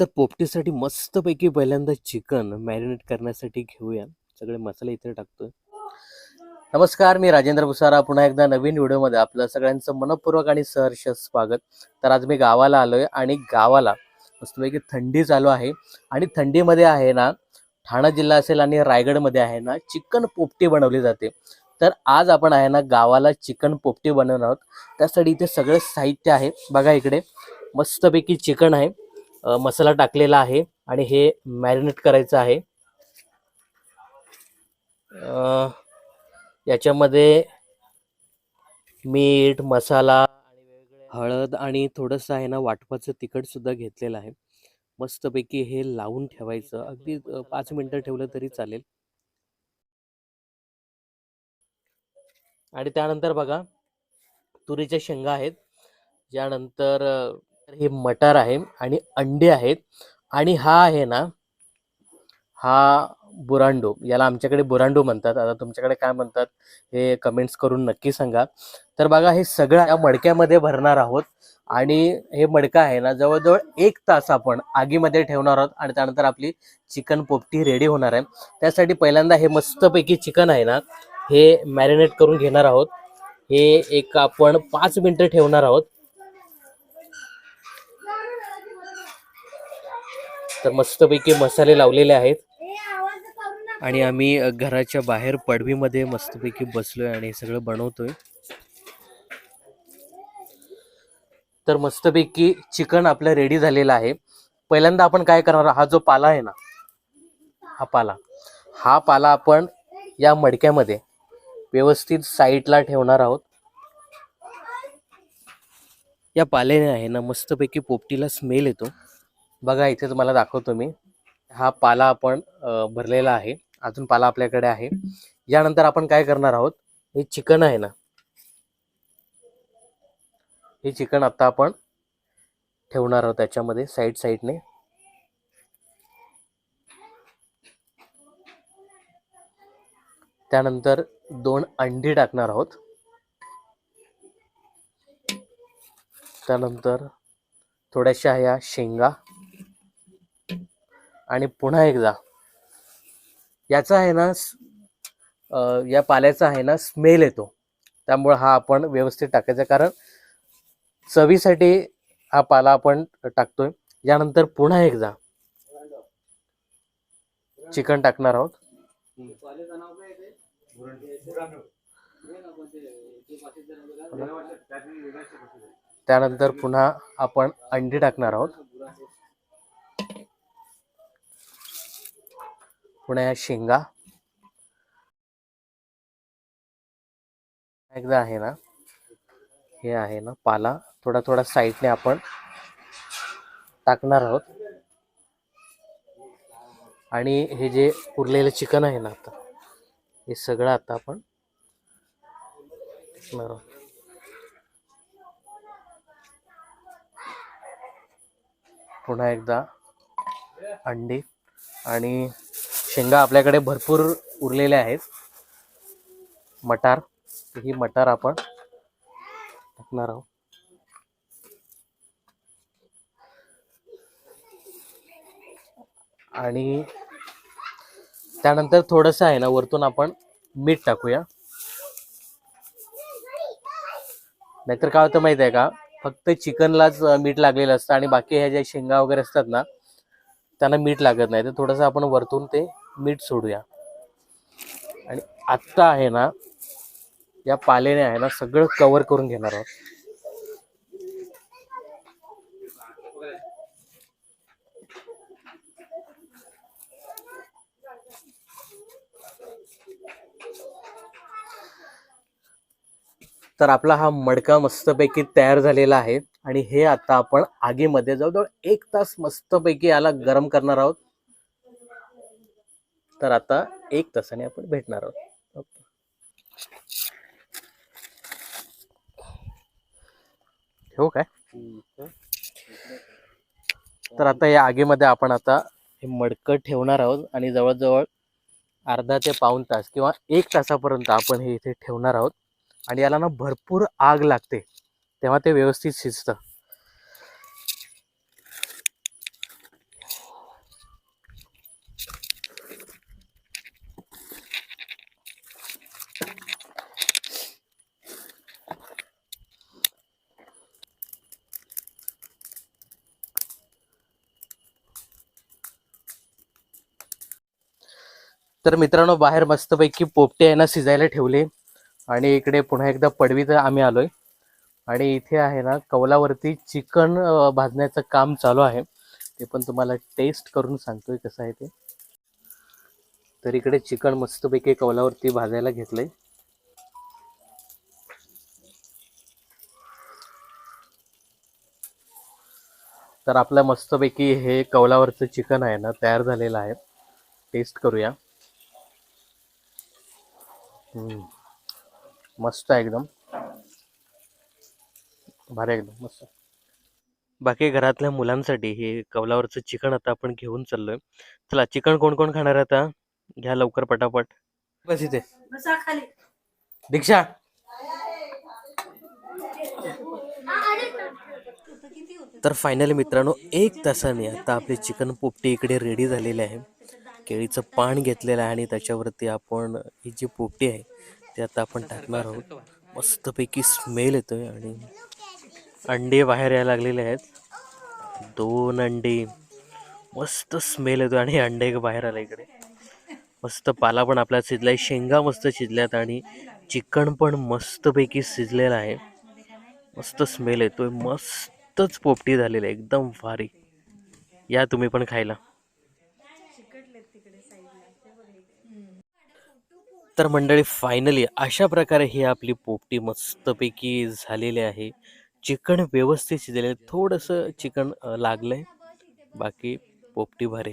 तर पोपटीसाठी मस्तपैकी पहिल्यांदा चिकन मॅरिनेट करण्यासाठी घेऊया. सगळे मसाले इथे टाकतोय. नमस्कार मी राजेंद्र भुसारा. पुन्हा एकदा नवीन व्हिडिओमध्ये आपलं सगळ्यांचं मनपूर्वक आणि सहर्ष स्वागत. तर आज मी गावाला आलोय आणि गावाला मस्तपैकी थंडी चालू आहे. आणि थंडीमध्ये आहे ना ठाणा जिल्हा असेल आणि रायगडमध्ये आहे ना चिकन पोपटी बनवली जाते. तर आज आपण आहे ना गावाला चिकन पोपटी बनवणार आहोत. त्यासाठी इथे सगळं साहित्य आहे. बघा इकडे मस्तपैकी चिकन आहे. मसाला टाकलेला आहे आणि हे मॅरिनेट करायचं आहे. याच्यामध्ये मीठ मसाला हळद आणि थोडंसं आहे ना वाटपाचं तिखट सुद्धा घेतलेलं आहे. मस्तपैकी हे लावून ठेवायचं. अगदी पाच मिनिटं ठेवलं तरी चालेल. आणि त्यानंतर बघा तुरीच्या शेंगा आहेत. यानंतर तर हे मटार आहे आणि अंडे आहेत. आणि हा आहे ना हा बुरांडो. याला आमच्याकडे बुरांडो म्हणतात. आता तुमच्याकडे काय म्हणतात हे कमेंट्स करून नक्की सांगा. तर बघा हे सगळं या मडक्यामध्ये भरणार आहोत. आणि हे मडकं आहे ना जवळजवळ एक तास आपण आगीमध्ये ठेवणार आहोत आणि त्यानंतर आपली चिकन पोपटी रेडी होणार आहे. त्यासाठी पहिल्यांदा हे मस्तपैकी चिकन आहे ना हे मॅरिनेट करून घेणार आहोत. हे एक आपण पाच मिनिटं ठेवणार आहोत. तर मस्तपैकी मसाले लावलेले आहेत. आणि आम्ही घराच्या बाहेर पडवीमध्ये मस्तपैकी बसलोय आणि हे सगळं बनवतोय. तर मस्तपैकी चिकन आपलं रेडी झालेलं आहे. पहिल्यांदा आपण काय करणार हा जो पाला आहे ना हा पाला. हा पाला आपण या मडक्यामध्ये व्यवस्थित साईडला ठेवणार आहोत. या पाल्याने आहे ना मस्तपैकी पोपटीला स्मेल येतो. बघा इथे तुम्हाला दाखवतो मी. हा पाला आपण भरलेला आहे. अजून पाला आपल्याकडे आहे. यानंतर आपण काय करणार आहोत? हे चिकन आहे ना? हे चिकन आता आपण ठेवणार आहोत त्याच्यामध्ये साईड साईडने त्यानंतर दोन अंडी टाकणार आहोत. त्यानंतर थोड्याशा ह्या शेंगा. आणि पुन्हा एकदा. याचा आहे ना या पाल्याचा आहे ना स्मेल येतो. त्यामुळे हा आपण व्यवस्थित टाकायचा कारण चवीसाठी हा पाला आपण टाकतोय. यानंतर पुन्हा एकदा चिकन टाकणार आहोत. त्यानंतर पुन्हा आपण अंडी टाकणार आहोत. पुन्हा या शेंगा. एकदा आहे ना. हे आहे ना पाला. थोडा थोडा साईडने आपण टाकणार आहोत. आणि हे जे उरलेलं चिकन आहे ना आता हे सगळं आता आपण टाकणार आहोत. पुन्हा एकदा अंडी आणि शेंगा आपल्याकडे भरपूर उरलेल्या आहेत. मटार ही मटार आपण टाकणार आहोत. आणि त्यानंतर थोडंसं आहे ना वरतून आपण मीठ टाकूया. नाहीतर काय होतं माहिती आहे का फक्त चिकनलाच मीठ लागलेलं असतं आणि बाकी ह्या ज्या शेंगा वगैरे असतात ना त्यांना मीठ लागत नाही. तर थोडंसं आपण वरतून ते मीठ सोडूया. आणि आत्ता आहे ना या पालेने आहे ना सगळं कव्हर करून घेणार आहोत. तर आपला हा मडका मस्तपैकी तयार झालेला आहे. आणि हे आता आपण आगीमध्ये जवळजवळ एक तास मस्तपैकी याला गरम करणार आहोत. तर आता एक तासाने आपण भेटणार आहोत. ओके. ठेवू काय? तर आता या आगीमध्ये आपण आता हे मडकं ठेवणार आहोत आणि जवळजवळ अर्धा ते पाऊण तास किंवा एक तासापर्यंत आपण हे इथे ठेवणार आहोत. आणि याला ना भरपूर आग लागते. तेव्हा ते व्यवस्थित शिजतं. तर मित्रांनो बाहेर मस्तपैकी पोपटे आहे ना शिजायला ठेवले. आणि इकडे पुन्हा एकदा पडवीत आम्ही आलोय. आणि इथे आहे ना कौलावरती चिकन भाजण्याचं काम चालू आहे. ते पण तुम्हाला टेस्ट करून सांगतोय कसं आहे ते. तर इकडे चिकन मस्तपैकी कौलावरती भाजायला घेतलंय. तर आपलं मस्तपैकी हे कौलावरचं चिकन आहे ना तयार झालेलं आहे. टेस्ट करूया. मस्त आहे एकदम. भारी एकदम मस्त. बाकी घरातल्या मुलांसाठी हे कौलावरचं चिकन आता आपण घेऊन चाललोय. चला चिकन कोण कोण खाणार आहे आता? घ्या लवकर पटापट. बस इथे. बसा खाली. दीक्षा. तर फायनली मित्रांनो एक तासाने आता आपली चिकन पोपटी इकडे रेडी झालेली आहे. केळीचं पान घेतलेलं आहे आणि त्याच्यावरती आपण ही जी पोपटी आहे ती आता आपण टाकणार आहोत. मस्तपैकी स्मेल येतो आहे आणि अंडे बाहेर यायला लागलेले आहेत. दोन अंडे. मस्त स्मेल येतो आणि अंडे एक बाहेर आलं इकडे. मस्त पाला पण आपला शिजलाय शेंगा मस्त शिजल्यात आणि चिकन पण मस्तपैकी शिजलेलं आहे. मस्त स्मेल येतोय मस्तच पोपटी झालेली आहे एकदम भारी. या तुम्ही पण खायला. तर मंडळी फायनली अशा प्रकारे ही आपली पोपटी मस्तपैकी झालेली आहे. चिकन व्यवस्थित शिजलेलं आहे. थोडंसं चिकन लागलंय. बाकी पोपटी भारी